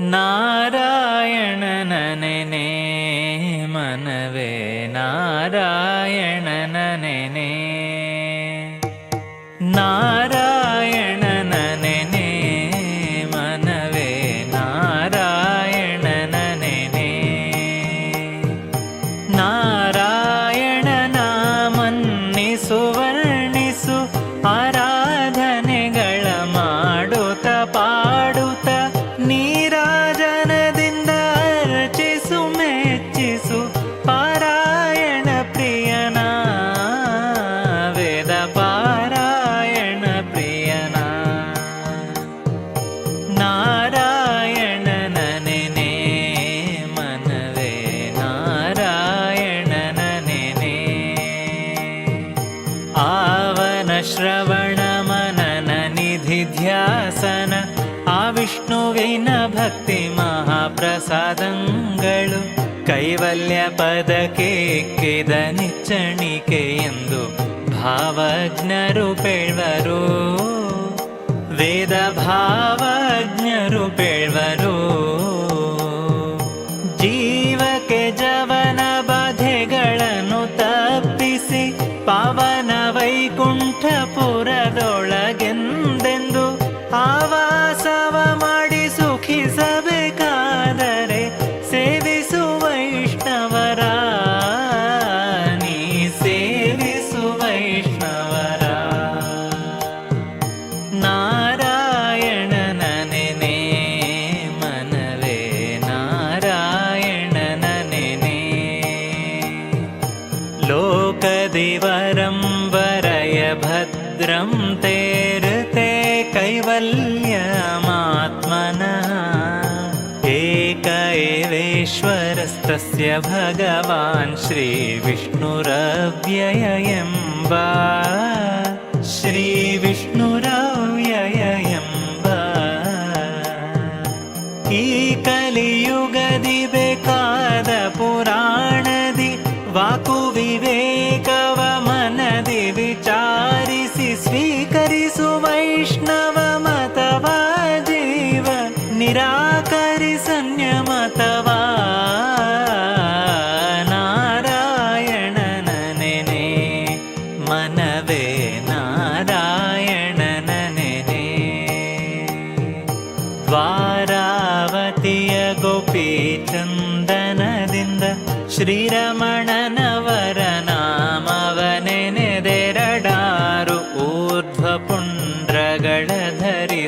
ನಾರಾಯಣನ ನೆನೆ ಮನವೇ ನಿಧಿಧ್ಯಾಸನ ಆ ವಿಷ್ಣುವಿನ ಭಕ್ತಿ ಕೈವಲ್ಯ ಪದಕ್ಕೆ ಎಕ್ಕಿದ ನಿಚ್ಚಣಿಕೆ ಎಂದು ಭಾವಜ್ಞರು ಪೇಳ್ವರು. ವೇದ ಭಾವಜ್ಞರು ಪೇಳ್ವರು. ಜೀವಕ್ಕೆ ಜವನ ಬಾಧೆಗಳನ್ನು ತಪ್ಪಿಸಿ, ಪಾವನ ವೈಕುಂಠಪುರದೊಳಗೆಂದೆಂದು कैवल्यमात्मनः। एक एवेश्वरस्तस्य भगवान् श्रीविष्णुरव्ययम्ब श्रीविष्णुरव्ययम्बियुगदिबे कादपुराणदि वाकुविवे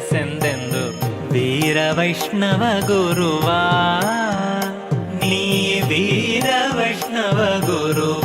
ಧರಿಸೆಂದೆಂದು ವೀರ ವೈಷ್ಣವ ಗುರುವ ನೀ ವೀರ ವೈಷ್ಣವ ಗುರುವ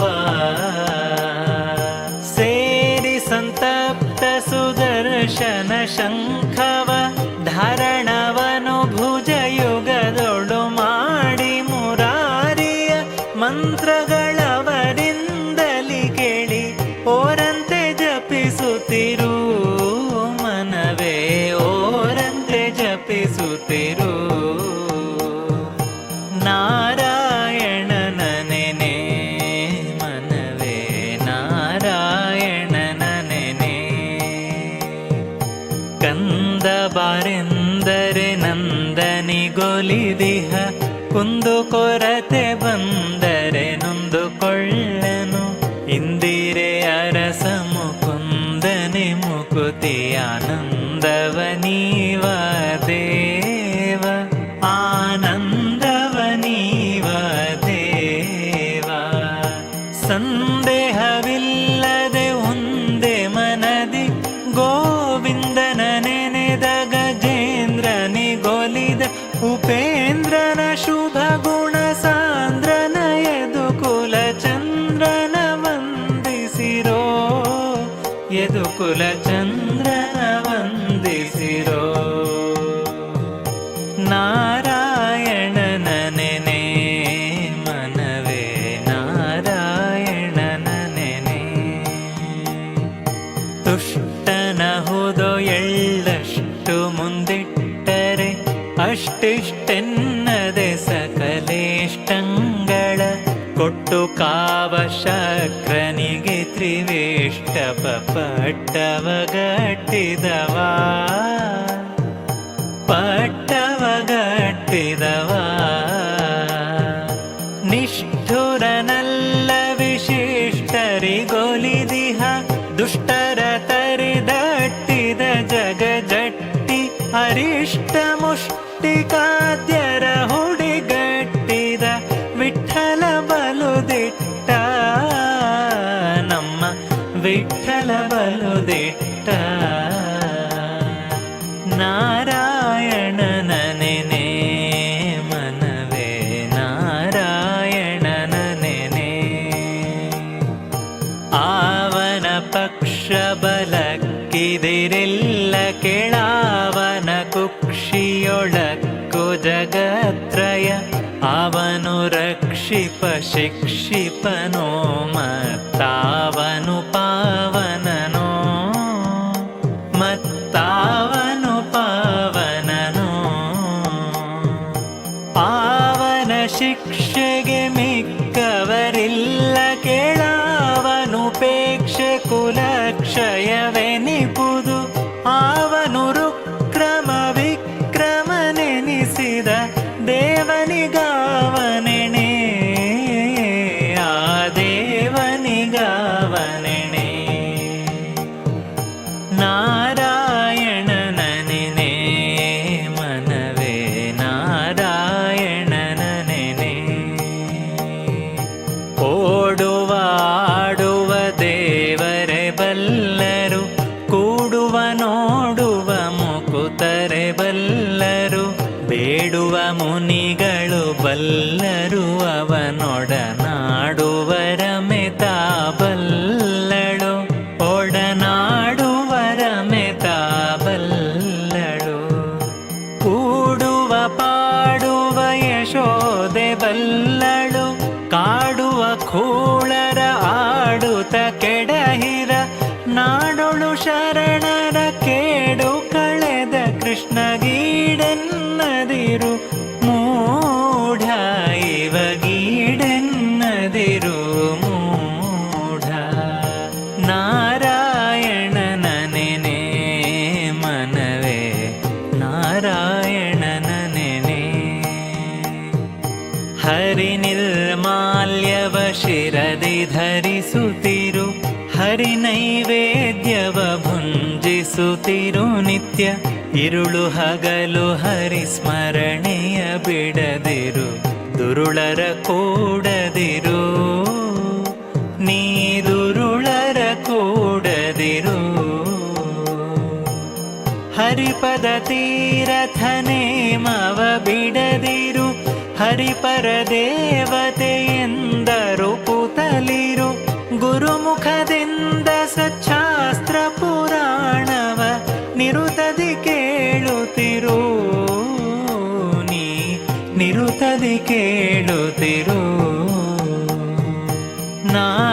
ನಂದನಿಗೊಲಿದಿಹ ಕುಂದು ಕೊರತೆ ಬಂದರೆ ನೊಂದುಕೊಳ್ಳನು. ಇಂದಿರೆ ಅರಸ ಮುಕುಂದನೆ ಮುಕುತಿ ಆನಂದವ ನೀವ ದೇವ. ಉಪೇಂದ್ರನ ಶುಭ ಗುಣ ಸಾಂದ್ರನ ಎದು ಕುಲ ಚಂದ್ರನ ವಂದಿಸಿರೋ. ಎದು ಕುಲ ಚಂದ್ರನ ವಂದಿಸಿರೋ. ನಾರಾಯಣನ ನೆನೆ, ಮನವೇ ನಾರಾಯಣನ ನೆನೆ. ತುಷ್ಟನಹುದು ಎಳ್ಳಷ್ಟು ಮುಂದಿಟ್ಟರೆ ಅಷ್ಟಿಷ್ಟೆನ್ನದೆ பட்டவ கட்டிதவா? ಬಲಕ್ಕಿದಿರಿಲ್ಲ ಕೆಳಾವನ ಕುಕ್ಷಿಯೊಳಕ್ಕು ಜಗತ್ರಯ. ಅವನು ರಕ್ಷಿಪ ಶಿಕ್ಷಿಪನೋ ಮತ್ತಾವನು ಪಾವನನೋ. ಮತ್ತಾವನು ಓಡುವ ಕೃಷ್ಣಗೀಡೆನ್ನದಿರು ಮೂಢ. ಇವಗೀಡೆನ್ನದಿರು ಮೂಢ ನಾರಾಯಣನ ನೆನೆ ಮನವೇ ನಾರಾಯಣನ ನೆನೆ ഹരിനിൽ ನಿರ್ಮಾಲ್ಯವ ಶಿರದಿ ಧರಿಸುತ್ತಿರು ಹರಿ ನೈವೇದ್ಯವ ಭುಂಜಿಸುತ್ತಿರು ನಿತ್ಯ. ಇರುಳು ಹಗಲು ಹರಿ ಸ್ಮರಣೆಯ ಬಿಡದಿರು. ದುರುಳರ ಕೂಡದಿರು. ನೀ ದುರುಳರ ಕೂಡದಿರು. ಹರಿಪದ ತೀರಥನೆ ಮವ ಬಿಡದಿರು. ಹರಿಪರ ದೇವತೆ ಎಂದರು ಪುತಲಿರು ಗುರುಮುಖದಿಂದ ಸಚ್ಛಾಸ್ತ್ರ ಪುರಾಣವ ನಿರುತದಿ ಕೇಳುತ್ತಿರು. ನೀ ನಿರುತದಿ ಕೇಳುತ್ತಿರು. ನಾರಾಯಣನ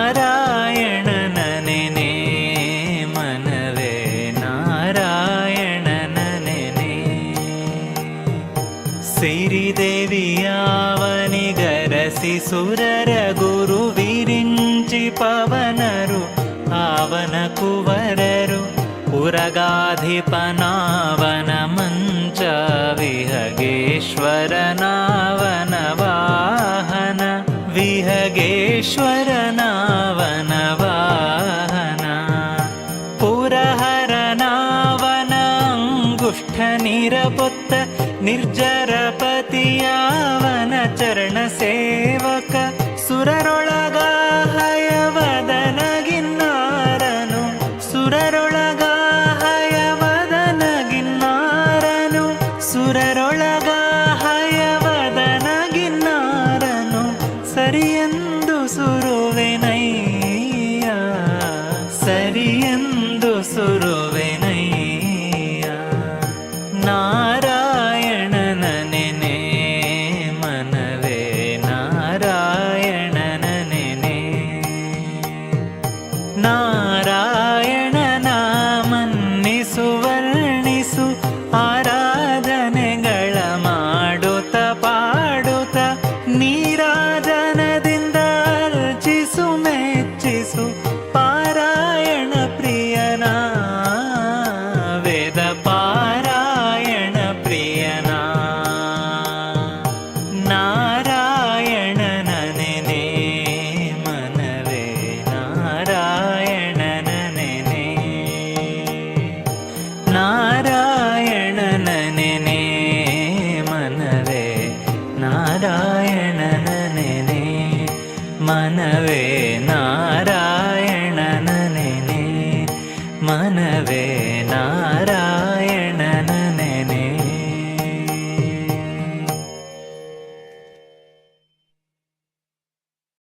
गाधिपनावनमञ्च विहगेश्वरनावनवाहन। विहगेश्वरनावनवाहन विहगेश्वर नावनवाहन पुरहरनावनङ्गुष्ठनिरपुत्त निर्जरपति यावनचरणसेवक ನಾರಾಯಣನ